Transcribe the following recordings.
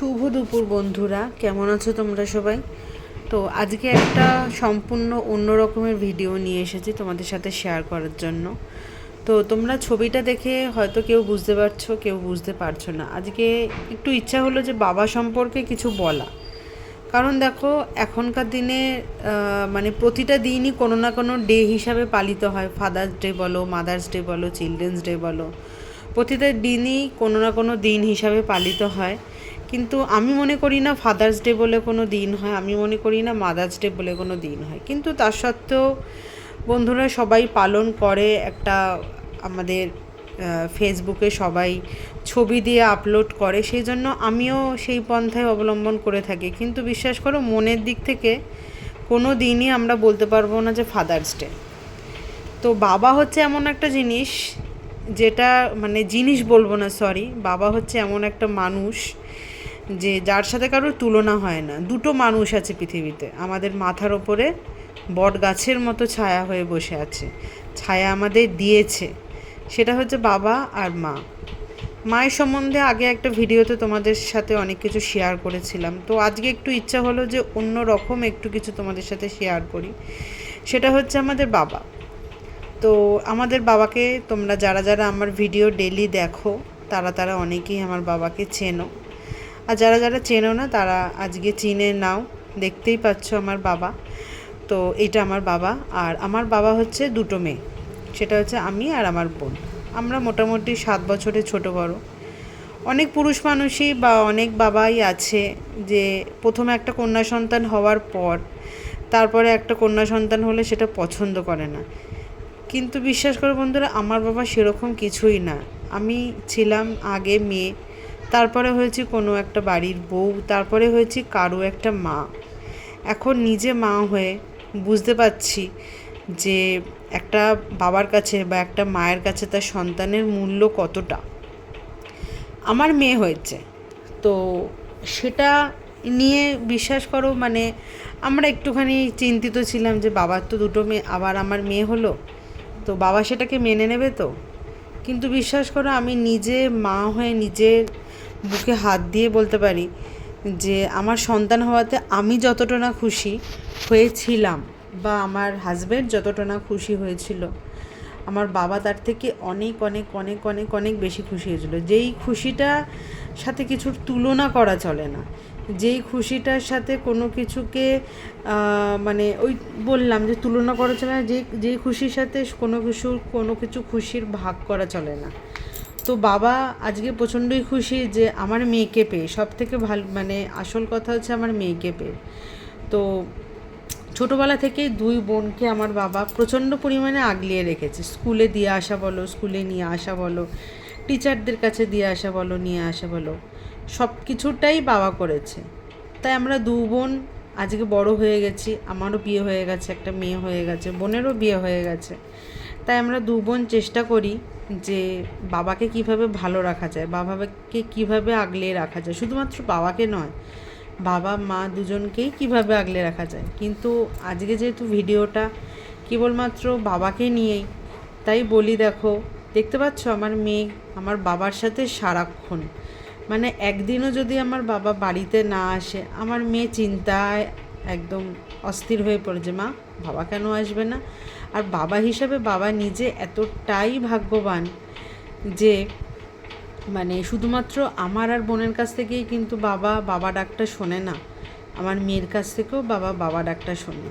শুভ দুপুর বন্ধুরা। কেমন আছো তোমরা সবাই? তো আজকে একটা সম্পূর্ণ অন্য রকমের ভিডিও নিয়ে এসেছি তোমাদের সাথে শেয়ার করার জন্য। তো তোমরা ছবিটা দেখে হয়তো কেউ বুঝতে পারছ, কেউ বুঝতে পারছ না। আজকে একটু ইচ্ছা হলো যে বাবা সম্পর্কে কিছু বলা। কারণ দেখো, এখনকার দিনে মানে প্রতিটা দিনই কোনো না কোনো ডে হিসাবে পালিত হয়। ফাদার্স ডে বলো মাদার্স ডে বলো চিলড্রেন্স ডে বলো। প্রতিটা দিনই কোনো না কোনো দিন হিসাবে পালিত হয়। কিন্তু আমি মনে করি না ফাদার্স ডে বলে কোনো দিন হয়, আমি মনে করি না মাদার্স ডে বলে কোনো দিন হয়। কিন্তু তার সত্ত্বেও বন্ধুরা সবাই পালন করে একটা আমাদের ফেসবুকে সবাই ছবি দিয়ে আপলোড করে, সেই জন্য আমিও সেই পন্থায় অবলম্বন করে থাকি। কিন্তু বিশ্বাস করো, মনের দিক থেকে কোনো দিনই আমরা বলতে পারব না যে ফাদার্স ডে তো বাবা হচ্ছে এমন একটা জিনিস যেটা মানে জিনিস বলব না সরি বাবা হচ্ছে এমন একটা মানুষ যে যার সাথে কারোর তুলনা হয় না, দুটো মানুষ আছে পৃথিবীতে। আমাদের মাথার ওপরে বট গাছের মতো ছায়া হয়ে বসে আছে। ছায়া আমাদের দিয়েছে। সেটা হচ্ছে বাবা আর মা। মায়ের সম্বন্ধে আগে একটা ভিডিওতে তোমাদের সাথে অনেক কিছু শেয়ার করেছিলাম। তো আজকে একটু ইচ্ছা হলো যে অন্য রকম একটু কিছু তোমাদের সাথে শেয়ার করি। সেটা হচ্ছে আমাদের বাবা। তো আমাদের বাবাকে তোমরা যারা যারা আমার ভিডিও ডেলি দেখো, তারা তারা অনেকেই আমার বাবাকে চেনো। আর যারা যারা চেনো না, তারা আজকে চিনে নাও, দেখতেই পাচ্ছ আমার বাবা। তো এটা আমার বাবা, আর আমার বাবা হচ্ছে দুটো মেয়ে। সেটা হচ্ছে আমি আর আমার বোন। আমরা মোটামুটি সাত বছরের ছোট বড়। অনেক পুরুষ মানুষই বা অনেক বাবাই আছে যে প্রথমে একটা কন্যা সন্তান হওয়ার পর তারপরে একটা কন্যা সন্তান হলে সেটা পছন্দ করে না। কিন্তু বিশ্বাস করো বন্ধুরা, আমার বাবা সেরকম কিছুই না। আমি ছিলাম আগে মেয়ে তারপরে হয়েছি কোনো একটা বাড়ির বউ, তারপরে হয়েছি কারও একটা মা। এখন নিজে মা হয়ে বুঝতে পারছি যে একটা বাবার কাছে বা একটা মায়ের কাছে তার সন্তানের মূল্য কতটা। আমার মেয়ে হয়েছে, তো সেটা নিয়ে বিশ্বাস করো মানে আমরা একটুখানি চিন্তিত ছিলাম যে বাবার তো দুটো মেয়ে, আবার আমার মেয়ে হলো, তো বাবা সেটাকে মেনে নেবে তো? কিন্তু বিশ্বাস করো, আমি নিজে মা হয়ে নিজের বুকে হাত দিয়ে বলতে পারি যে আমার সন্তান হওয়াতে আমি যতটা না খুশি হয়েছিলাম বা আমার হাজব্যান্ড যতটা না খুশি হয়েছিল, আমার বাবা তার থেকে অনেক অনেক অনেক অনেক অনেক বেশি খুশি হয়েছিল। যেই খুশিটা সাথে কিছুর তুলনা করা চলে না। যেই খুশিটার সাথে কোনো কিছুকে মানে ওই বললাম যে তুলনা করা চলে না, যে যেই খুশির সাথে কোনো কিছু কোনো কিছু খুশির ভাগ করা চলে না। তো বাবা আজকে প্রচণ্ডই খুশি যে আমার মেয়েকে পেয়ে। সব থেকে ভালো মানে আসল কথা হচ্ছে আমার মেয়েকে পেয়ে। তো ছোটোবেলা থেকেই দুই বোনকে আমার বাবা প্রচণ্ড পরিমাণে আগলিয়ে রেখেছে। স্কুলে দিয়ে আসা বলো, স্কুলে নিয়ে আসা বলো, টিচারদের কাছে দিয়ে আসা বলো, নিয়ে আসা বলো সব কিছুটাই বাবা করেছে। তাই আমরা দু বোন আজকে বড় হয়ে গেছি। আমারও বিয়ে হয়ে গেছে, একটা মেয়ে হয়ে গেছে, বোনেরও বিয়ে হয়ে গেছে। তাই আমরা দু বোন চেষ্টা করি যে বাবাকে কীভাবে ভালো রাখা যায়, বাবাকে কীভাবে আগলে রাখা যায়। শুধুমাত্র বাবাকে নয়, বাবা, মা দুজনকেই কীভাবে আগলে রাখা যায়। কিন্তু আজকে যেহেতু ভিডিওটা কেবলমাত্র বাবাকে নিয়েই, তাই বলি দেখো, দেখতে পাচ্ছ আমার মেয়ে আমার বাবার সাথে সারাক্ষণ। মানে একদিনও যদি আমার বাবা বাড়িতে না আসে, আমার মেয়ে চিন্তায় একদম অস্থির হয়ে পড়েছে মা বাবা কেন আসবে না? আর বাবা হিসাবে বাবা নিজে এতটাই ভাগ্যবান যে মানে শুধুমাত্র আমার আর বোনের কাছ থেকেই কিন্তু বাবা বাবা ডাকটা শোনে না। আমার মেয়ের কাছ থেকেও বাবা বাবা ডাকটা শোনে।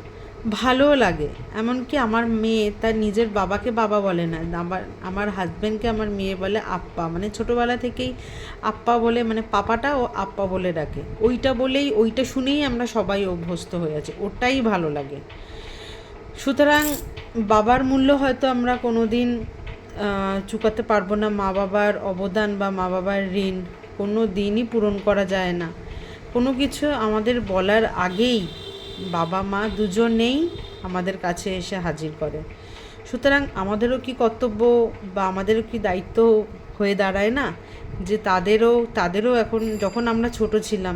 ভালোও লাগে। এমনকি আমার মেয়ে তার নিজের বাবাকে বাবা বলে না। আমার আমার হাজব্যান্ডকে আমার মেয়ে বলে আপ্পা। মানে ছোটোবেলা থেকেই আপ্পা বলে মানে পাপাটা ও আপ্পা বলে ডাকে। ওইটা বলেই, ওইটা শুনেই আমরা সবাই অভ্যস্ত হয়ে আছি। ওটাই ভালো লাগে। সুতরাং বাবার মূল্য হয়তো আমরা কোনো দিন চুকাতে পারব না। মা বাবার অবদান বা মা বাবার ঋণ কোনো দিনই পূরণ করা যায় না। কোনো কিছু আমাদের বলার আগেই বাবা, মা দুজনেই আমাদের কাছে এসে হাজির করে। সুতরাং আমাদেরও কি কর্তব্য বা আমাদেরও কি দায়িত্ব হয়ে দাঁড়ায় না, যে তাদেরও তাদেরও এখন যখন আমরা ছোট ছিলাম,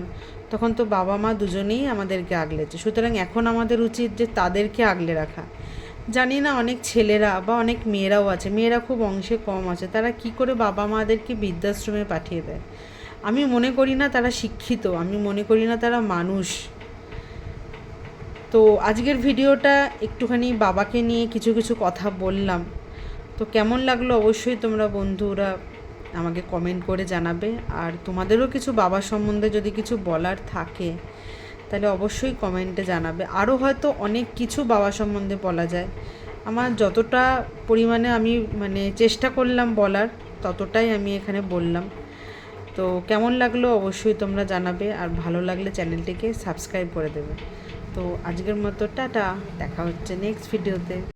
তখন তো বাবা মা দুজনেই আমাদেরকে আগলেছে। সুতরাং এখন আমাদের উচিত যে তাদেরকে আগলে রাখা। জানি না অনেক ছেলেরা বা অনেক মেয়েরাও আছে, মেয়েরা খুব অংশে কম আছে, তারা কি করে বাবা মাদেরকে বৃদ্ধাশ্রমে পাঠিয়ে দেয়? আমি মনে করি না তারা শিক্ষিত, আমি মনে করি না তারা মানুষ। তো আজকের ভিডিওটা একটুখানি বাবাকে নিয়ে কিছু কিছু কথা বললাম। তো কেমন লাগল অবশ্যই তোমরা বন্ধুরা আমাকে কমেন্ট করে জানাবে। আর তোমাদেরও কিছু বাবা সম্বন্ধে যদি কিছু বলার থাকে, তাহলে অবশ্যই কমেন্টে জানাবে। আরও হয়তো অনেক কিছু বাবা সম্বন্ধে বলা যায়। আমার যতটা পরিমাণে আমি মানে চেষ্টা করলাম বলার, ততটাই আমি এখানে বললাম। তো কেমন লাগল অবশ্যই তোমরা জানাবে। আর ভালো লাগলে চ্যানেলটিকে সাবস্ক্রাইব করে দেবে। তো আজকের মতো টাটা। দেখা হচ্ছে নেক্সট ভিডিওতে